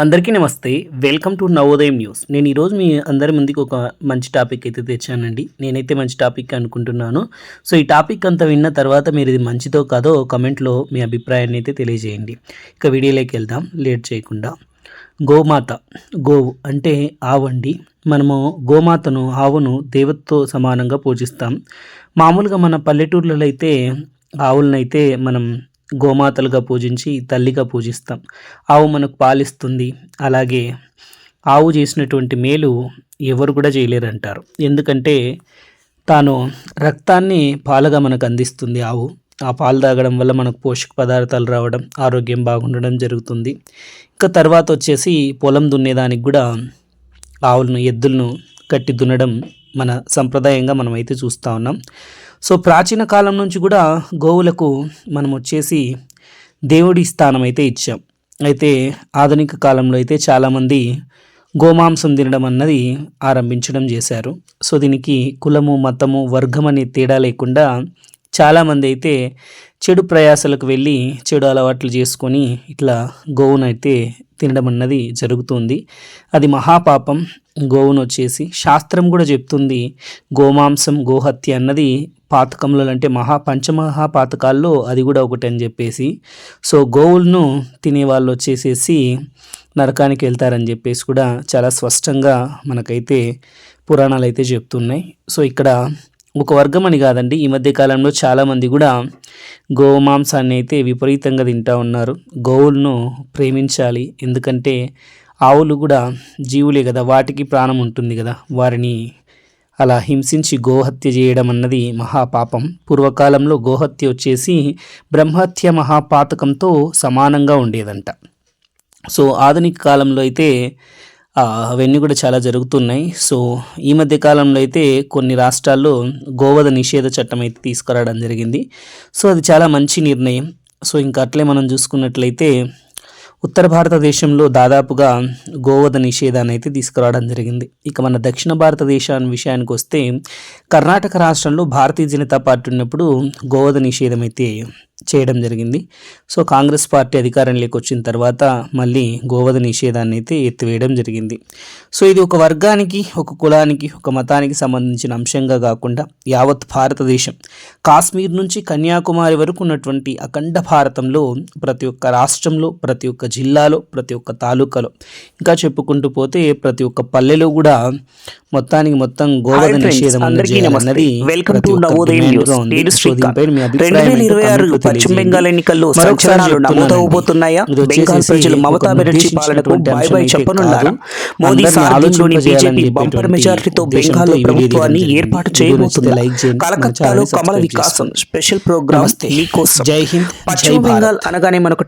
అందరికీ నమస్తే. Welcome to Navodayam news. నేను ఈరోజు మీ అందరి ముందుకు ఒక మంచి టాపిక్ అయితే తెచ్చానండి. నేనైతే మంచి టాపిక్ అనుకుంటున్నాను. సో ఈ టాపిక్ అంతా విన్న తర్వాత మీరు ఇది మంచిదో కాదో కమెంట్లో మీ అభిప్రాయాన్ని అయితే తెలియజేయండి. ఇక వీడియోలోకి వెళ్దాం. లేట్ చేయకుండా. గోమాత గోవు అంటే ఆవండి. మనము గోమాతను ఆవును దేవతతో సమానంగా పూజిస్తాం. మామూలుగా మన పల్లెటూర్లలో అయితే ఆవులనైతే మనం గోమాతలుగా పూజించి తల్లిగా పూజిస్తాం. ఆవు మనకు పాలిస్తుంది. అలాగే ఆవు చేసినటువంటి మేలు ఎవరు కూడా చేయలేరంటారు. ఎందుకంటే తాను రక్తాన్ని పాలుగా మనకు అందిస్తుంది ఆవు. ఆ పాలు తాగడం వల్ల మనకు పోషక పదార్థాలు రావడం ఆరోగ్యం బాగుండడం జరుగుతుంది. ఇంకా తర్వాత వచ్చేసి పొలం దున్నేదానికి కూడా ఆవులను ఎద్దులను కట్టి దున్నడం మన సంప్రదాయంగా మనమైతే చూస్తూ ఉన్నాం. సో ప్రాచీన కాలం నుంచి కూడా గోవులకు మనం వచ్చేసి దేవుడి స్థానం అయితే ఇచ్చాం. అయితే ఆధునిక కాలంలో అయితే చాలామంది గోమాంసం తినడం అన్నది ఆరంభించడం చేశారు. సో దీనికి కులము మతము వర్గం అనే తేడా లేకుండా చాలామంది అయితే చెడు ప్రయాసాలకు వెళ్ళి చెడు అలవాట్లు చేసుకొని ఇట్లా గోవునైతే తినడం అన్నది జరుగుతుంది. అది మహాపాపం. గోవును వచ్చేసి శాస్త్రం కూడా చెప్తుంది. గోమాంసం గోహత్య అన్నది పాతకంలో అంటే మహా పంచమహా పాతకాల్లో అది కూడా ఒకటి అని చెప్పేసి సో గోవులను తినేవాళ్ళు వచ్చేసేసి నరకానికి వెళ్తారని చెప్పేసి కూడా చాలా స్పష్టంగా మనకైతే పురాణాలు అయితే చెప్తున్నాయి. సో ఇక్కడ ఒక వర్గం అని కాదండి ఈ మధ్య కాలంలో చాలామంది కూడా గోమాంసాన్ని అయితే విపరీతంగా తింటూ ఉన్నారు. గోవులను ప్రేమించాలి ఎందుకంటే ఆవులు కూడా జీవులే కదా వాటికి ప్రాణం ఉంటుంది కదా వారిని అలా హింసించి గోహత్య చేయడం అన్నది మహాపాపం. పూర్వకాలంలో గోహత్య వచ్చేసి బ్రహ్మహత్య మహాపాతకంతో సమానంగా ఉండేదంట. సో ఆధునిక కాలంలో అయితే అవన్నీ కూడా చాలా జరుగుతున్నాయి. సో ఈ మధ్య కాలంలో అయితే కొన్ని రాష్ట్రాల్లో గోవధ నిషేధ చట్టం అయితే తీసుకురావడం జరిగింది. సో అది చాలా మంచి నిర్ణయం. సో ఇంకా అట్లే మనం చూసుకున్నట్లయితే ఉత్తర భారతదేశంలో దాదాపుగా గోవధ నిషేధాన్ని అయితే తీసుకురావడం జరిగింది. ఇక మన దక్షిణ భారతదేశాన్ని విషయానికి వస్తే కర్ణాటక రాష్ట్రంలో భారతీయ జనతా పార్టీ ఉన్నప్పుడు గోవధ నిషేధం అయితే చేయడం జరిగింది. సో కాంగ్రెస్ పార్టీ అధికారంలోకి వచ్చిన తర్వాత మళ్ళీ గోవధ నిషేధాన్ని అయితే ఎత్తివేయడం జరిగింది. సో ఇది ఒక వర్గానికి ఒక కులానికి ఒక మతానికి సంబంధించిన అంశంగా కాకుండా యావత్ భారతదేశం కాశ్మీర్ నుంచి కన్యాకుమారి వరకు ఉన్నటువంటి అఖండ భారతంలో ప్రతి ఒక్క రాష్ట్రంలో ప్రతి ఒక్క జిల్లాలో ప్రతి ఒక్క తాలూకాలో ఇంకా చెప్పుకుంటూ పోతే ప్రతి ఒక్క పల్లెలో కూడా మొత్తానికి మొత్తం గోవధ friends, నిషేధం అన్నది నవోదయం demand న్యూస్. నేను శ్రీకాంత్. రెండు వేల ఇరవై ఆరు పశ్చిమ. బెంగాల్ ఎన్నికల్లో సంచలనాలు. నమోదవబోతున్నాయా బెంగాల్ ప్రజలు మమతా బెనర్జీ పాలనకు బాయ్ బాయ్ చెప్పనున్నారా. మోదీ సారథ్యంలోని బీజేపీ బంపర్ మెజారిటీతో వీడియో ప్రభుత్వాన్ని ఏర్పాటు. చేయబోతుందా కలకత్తాలో కమల వికాసం. Special program. మీకోసం జై హింద్, పశ్చిమ. బెంగాల్ అనగానే మనకు